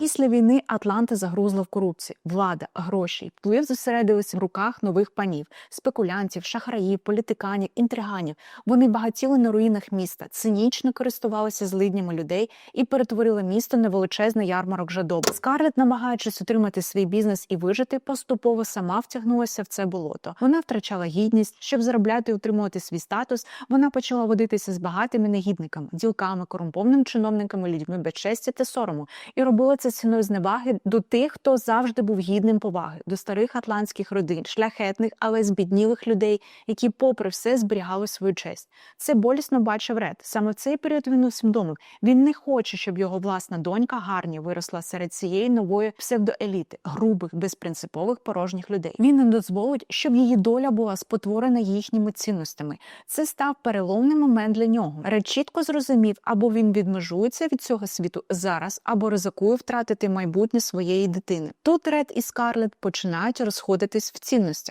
Після війни Атланта загрузла в корупції. Влада, гроші вплив зосередилися в руках нових панів, спекулянтів, шахраїв, політиканів, інтриганів. Вони багатіли на руїнах міста, цинічно користувалися злиднями людей і перетворили місто на величезний ярмарок жадоби. Скарлет, намагаючись утримати свій бізнес і вижити, поступово сама втягнулася в це болото. Вона втрачала гідність, щоб заробляти і утримувати свій статус. Вона почала водитися з багатими негідниками, ділками, корумпованими чиновниками, людьми без честі та сорому, і робила це ціною зневаги до тих, хто завжди був гідним поваги, до старих атлантських родин, шляхетних, але збіднілих людей, які, попри все, зберігали свою честь. Це болісно бачив Ред. Саме в цей період він усвідомив. Він не хоче, щоб його власна донька Гарні виросла серед цієї нової псевдоеліти, грубих, безпринципових порожніх людей. Він не дозволить, щоб її доля була спотворена їхніми цінностями. Це став переломний момент для нього. Ред чітко зрозумів, або він відмежується від цього світу зараз, або ризикує втратити майбутнє своєї дитини. Тут Ред і Скарлет починають розходитись в цінностях.